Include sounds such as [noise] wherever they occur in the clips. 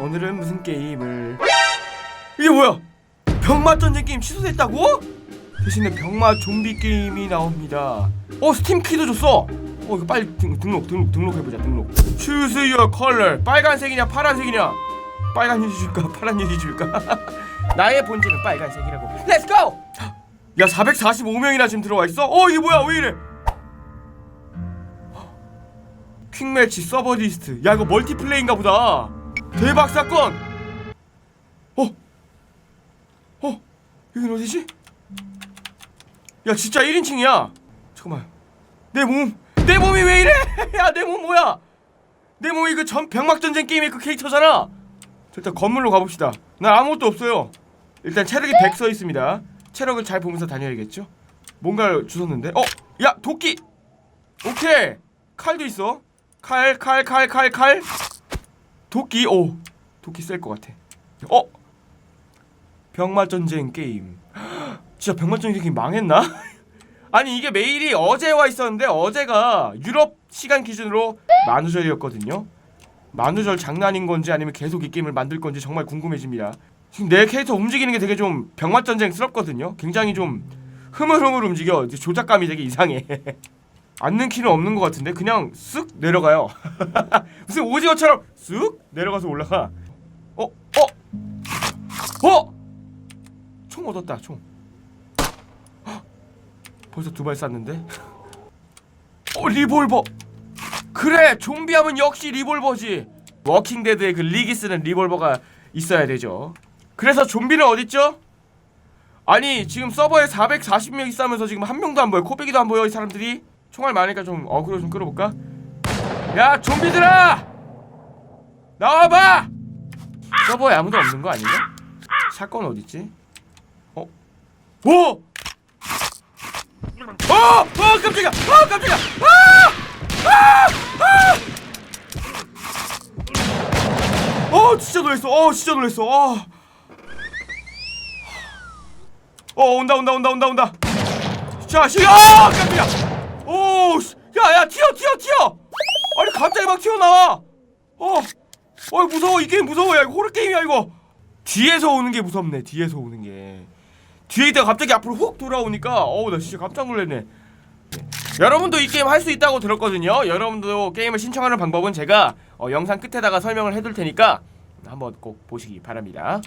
오늘은 무슨 게임을? 이게 뭐야? 병맛 전쟁 게임 취소됐다고? 대신에 병맛 좀비 게임이 나옵니다. 어 스팀 키도 줬어. 어 이거 빨리 등, 등록 등록 등록해보자 등록. Choose your color. 빨간색이냐 파란색이냐? 빨간 유지 줄까 [laughs] 파란 유지 줄까? [laughs] 나의 본질은 빨간색이라고. Let's go! 야 445명이나 지금 들어와 있어? 어 이게 뭐야? 왜 이래? 퀵매치 서버 리스트. 야 이거 멀티플레이인가 보다 대박 사건! 어? 어? 여긴 어디지? 야 진짜 1인칭이야! 잠깐만. 내 몸 내 몸이 왜 이래? [laughs] 야 내 몸 뭐야? 내 몸이 그 전 병막전쟁 게임의 그 캐릭터잖아! 저 일단 건물로 가봅시다. 난 아무것도 없어요. 일단 체력이 100 써있습니다. 체력을 잘 보면서 다녀야겠죠? 뭔가를 주웠는데? 어? 야 도끼! 오케이! 칼도 있어. 칼 칼 칼 칼칼 도끼? 오 도끼 쓸 것 같아. 어? 병맛 전쟁 게임. [gasps] 진짜 병맛 전쟁 게임 망했나? [laughs] 아니 이게 메일이 어제 와 있었는데 어제가 유럽 시간 기준으로 만우절이었거든요. 만우절 장난인 건지 아니면 계속 이 게임을 만들 건지 정말 궁금해집니다. 지금 내 캐릭터 움직이는 게 되게 좀 병맛 전쟁스럽거든요. 굉장히 좀 흐물흐물 움직여. 조작감이 되게 이상해 [laughs] 앉는 키는 없는 것 같은데 그냥 쓱 내려가요. [laughs] 무슨 오징어처럼 쓱 내려가서 올라가. 어? 어? 어? 총 얻었다 총. 헉, [gasps] 벌써 두 발 쐈는데? 어 리볼버. 그래 좀비하면 역시 리볼버지. 워킹 데드의 그 리기 쓰는 리볼버가 있어야 되죠. 그래서 좀비는 어딨죠? 아니 지금 서버에 440명 있으면서 지금 한 명도 안 보여 코빼기도 안 보여 이 사람들이 총알 많으니까 좀 어그로 좀 끌어볼까? 야 좀비들아 나와봐 서버에 아무도 없는 거 아닌가? 사건 어딨지? 어? 오! 어! 어! 깜짝이야! 어! 깜짝이야! 아! 아! 아! 어 진짜 놀랬어 어 진짜 놀랬어 어. 어 온다 온다 온다 온다 온다 자 시, 아 깜짝이야 오 씨, 야 야 튀어 튀어 튀어. 아니 갑자기 막 튀어나와. 어, 어 무서워. 이 게임 무서워. 야 이거 호러 게임이야 이거. 뒤에서 오는 게 무섭네 뒤에서 오는 게. 뒤에 있다가 갑자기 앞으로 훅 돌아오니까 어우 나 진짜 깜짝 놀랐네. 네. 여러분도 이 게임 할 수 있다고 들었거든요. 여러분도 게임을 신청하는 방법은 제가 어, 영상 끝에다가 설명을 해둘 테니까 한번 꼭 보시기 바랍니다.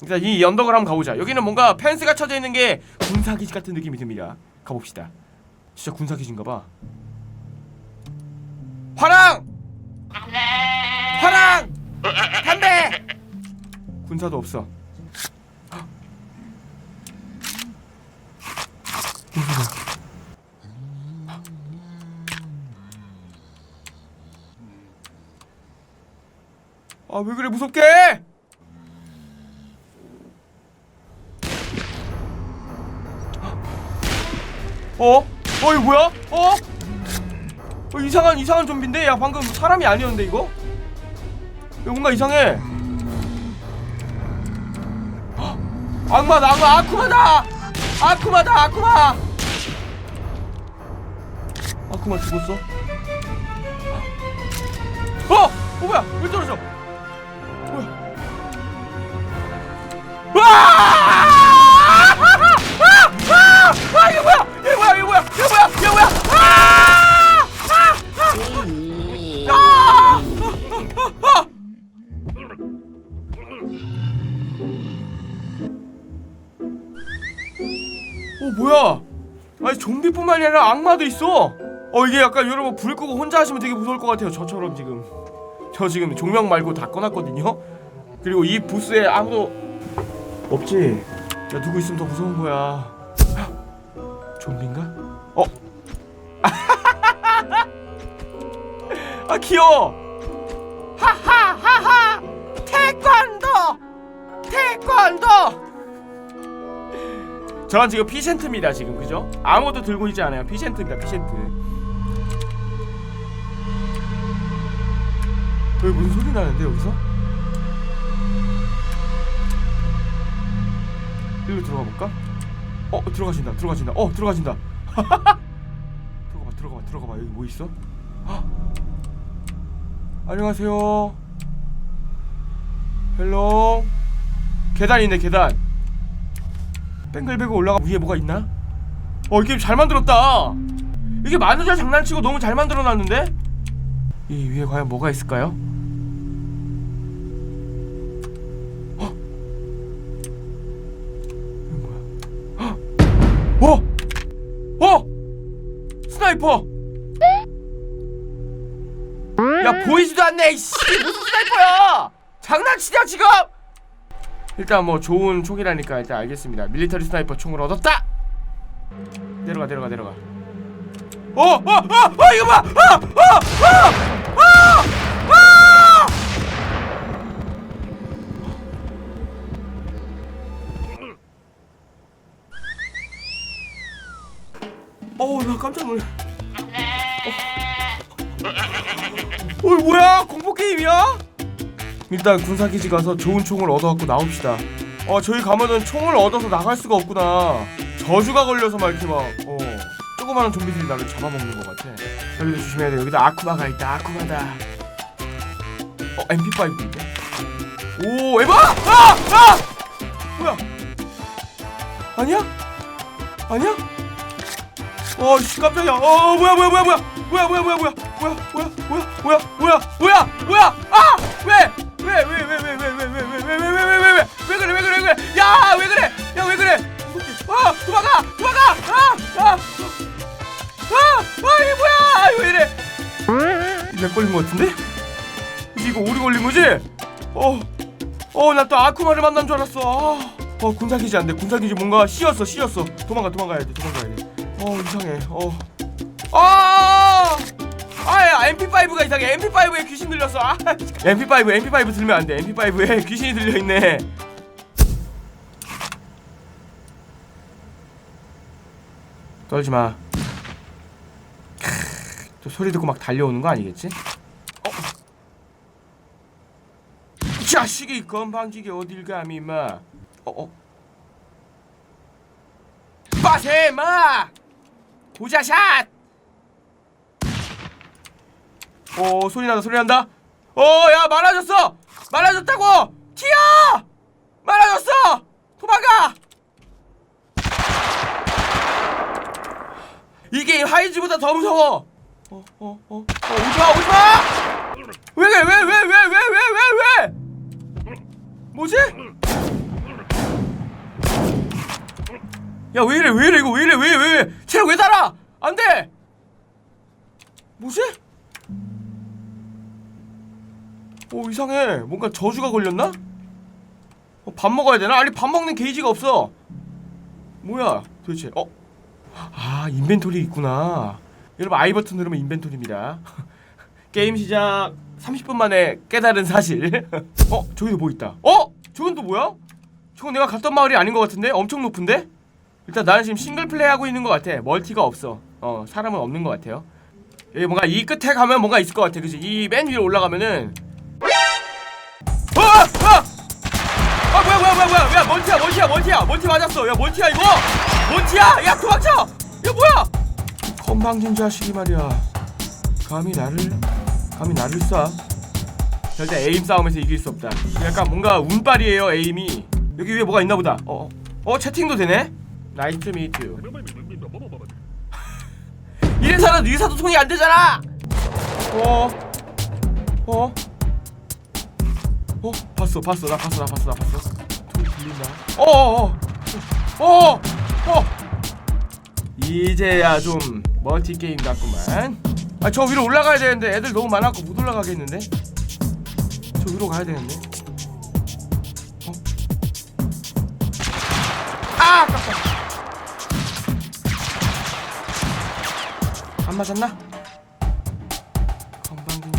일단 이 언덕을 한번 가보자. 여기는 뭔가 펜스가 쳐져 있는 게 군사기지 같은 느낌이 듭니다. 가봅시다 진짜 군사기지인가봐 화랑! 화랑! [laughs] 담배! 군사도 없어 아 왜 그래 무섭게 어? 어 이거 뭐야? 어? 어 이상한 이상한 좀비인데 야 방금 사람이 아니었는데 이거? 이거 뭔가 이상해 헉! 악마다 악마 아쿠마다 아쿠마다 아쿠마 아쿠마 죽었어? 어! 어 뭐야 왜 떨어져 뭐야 와! 아! 아! 아! 이거 뭐야? 이거 뭐야? 뭐야? 이거 뭐야? 이거 뭐야? 아! 아! 아! 어 뭐야? 아니 좀비뿐만이 아니라 악마도 있어. 어 이게 약간 여러분 불 끄고 혼자 하시면 되게 무서울 것 같아요. 저처럼 지금 저 지금 조명 말고 다 꺼놨거든요. 그리고 이 부스에 아무도 없지. 야 누구 있으면 더 무서운 거야. 헉, 좀비인가? 어? [laughs] 아 귀여워. 하하하하. 태권도. 태권도. 저는 지금 피센트입니다 지금 그죠? 아무도 들고 있지 않아요 피센트입니다 피센트 여기 무슨 소리 나는데 여기서? 일로 들어가 볼까? 어 들어가신다 들어가신다 어 들어가신다 [laughs] 들어가봐 들어가봐 들어가봐 여기 뭐 있어? 헉! 안녕하세요 헬로 계단 있네 계단 뱅글뱅글 올라가 위에 뭐가 있나? 어 이 게임 잘 만들었다 이게 만우절 장난치고 너무 잘 만들어놨는데? 이 위에 과연 뭐가 있을까요? 스나이퍼! 야 보이지도 않네 이씨. 무슨 스나이퍼야? 장난치냐 지금? 일단 뭐 좋은 총이라니까 일단 알겠습니다. 밀리터리 스나이퍼 총을 얻었다. 내려가 내려가 내려가. 어 어 어어 어, 어, 이거 봐 어 어 어 어 어 어우 나 깜짝 놀래 어 뭐야 공포 게임이야? 일단 군사기지 가서 좋은 총을 얻어갖고 나옵시다. 어 저희 가면은 총을 얻어서 나갈 수가 없구나. 저주가 걸려서 막 이렇게 막어 조그마한 좀비들이 나를 잡아먹는 것 같아. 여기도 조심해야 돼. 여기다 아쿠마가 있다. 아쿠마다. 어 MP5 있네. 오 에바! 아! 아! 뭐야? 아니야? 아니야? 어, 씨 깜짝이야. 어, 뭐야, 뭐야, 뭐야, 뭐야, 뭐야, 뭐야, 뭐야, 뭐야, 뭐야, 뭐야, 뭐야, 뭐야, 뭐야, 뭐야, 뭐야, 아, 왜, 왜, 왜, 왜, 왜, 왜, 왜, 왜, 왜, 왜, 왜, 왜, 왜, 왜, 그래, 왜 그래, 왜 그래, 야, 왜 그래, 야, 왜 그래, 아, 도망가, 도망가, 아, 아, 아, 아, 이게 뭐야, 왜 이래? 렉 걸린 것 같은데? 이제 이거 오리 걸린 거지? 어, 어, 나 또 아쿠마를 만난 줄 알았어. 아, 어, 군사기지 안 돼. 군사기지 뭔가 씌었어, 씌었어. 도망가, 도망가야 돼, 도망가야 돼. 어, 이상해. 어, 아, 아, 야, MP5가 이상해. MP5에 귀신 들렸어. 아, MP5, MP5 들면 안 돼. MP5에 [laughs] 귀신이 들려 있네. 떨지 마. 크, 또 소리 듣고 막 달려오는 거 아니겠지? 어. 이 자식이 건방지게 어딜 감히 마. 어 어. 빠세 마. 보자샷. 어 소리 난다 소리 난다. 어야 말아졌어. 말아졌다고. 튀어. 말아졌어. 도망가. 이 게임 하이즈보다 더 무서워. 어, 어, 어, 어, 오지마, 오지마! 왜, 왜, 왜, 왜, 왜, 왜, 왜, 왜, 왜? 뭐지? 야, 왜 이래, 왜 이래, 이거 왜 이래, 왜, 왜, 왜? 체력 왜 달아? 안 돼! 뭐지? 오, 이상해. 뭔가 저주가 걸렸나? 어, 밥 먹어야 되나? 아니, 밥 먹는 게이지가 없어. 뭐야, 도대체, 어? 아 인벤토리 있구나. 여러분 아이 버튼 누르면 인벤토리입니다. [laughs] 게임 시작. 30분 만에 깨달은 사실. [laughs] 어 저기도 뭐 있다. 어? 저건 또 뭐야? 저건 내가 갔던 마을이 아닌 것 같은데? 엄청 높은데? 일단 나는 지금 싱글 플레이 하고 있는 것 같아. 멀티가 없어. 어 사람은 없는 것 같아요. 여기 뭔가 이 끝에 가면 뭔가 있을 것 같아. 그지? 이 맨 위로 올라가면은 맞았어. 야 멀티야 이거? 멀티야? 야 도망쳐! 야 뭐야? 건방진 자식이 말이야. 감히 나를 감히 나를 쏴. 절대 에임 싸움에서 이길 수 없다. 약간 뭔가 운빨이에요 에임이. 여기 위에 뭐가 있나 보다. 어, 어 채팅도 되네? 나이스 투 미트 이래서는 의사소통이 안 되잖아! 어 어? 어? 봤어 봤어. 나 봤어 나 봤어 나 봤어. 소리 들린다. 어어어 어! 어! 이제야 좀 멀티 게임 같구만 아 저 위로 올라가야 되는데 애들 너무 많아갖고 못 올라가겠는데 저 위로 가야 되는데 어? 아 아깝다 안 맞았나? 건방진!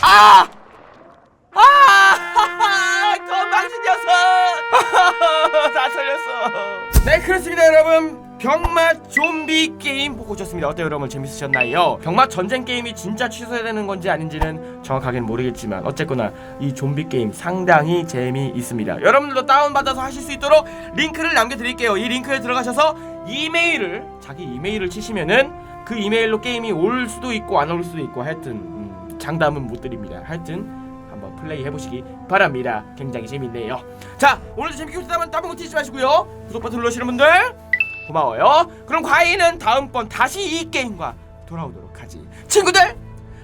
아! 다 털렸어. 네, 그렇습니다, 여러분. 병맛 좀비 게임 보고 오셨습니다. 어때요, 여러분? 재밌으셨나요? 병맛 전쟁 게임이 진짜 취소해야 되는 건지 아닌지는 정확하게는 모르겠지만 어쨌거나 이 좀비 게임 상당히 재미있습니다. 여러분들도 다운받아서 하실 수 있도록 링크를 남겨드릴게요. 이 링크에 들어가셔서 이메일을 자기 이메일을 치시면은 그 이메일로 게임이 올 수도 있고 안 올 수도 있고 하여튼 음, 장담은 못 드립니다. 하여튼 한번 플레이 해보시기 바랍니다. 굉장히 재밌네요. 자 오늘도 재밌게 보셨다면 따봉 놓치지 마시고요. 구독 버튼 눌러주시는 분들 고마워요. 그럼 과이는 다음번 다시 이 게임과 돌아오도록 하지. 친구들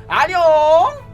안녕.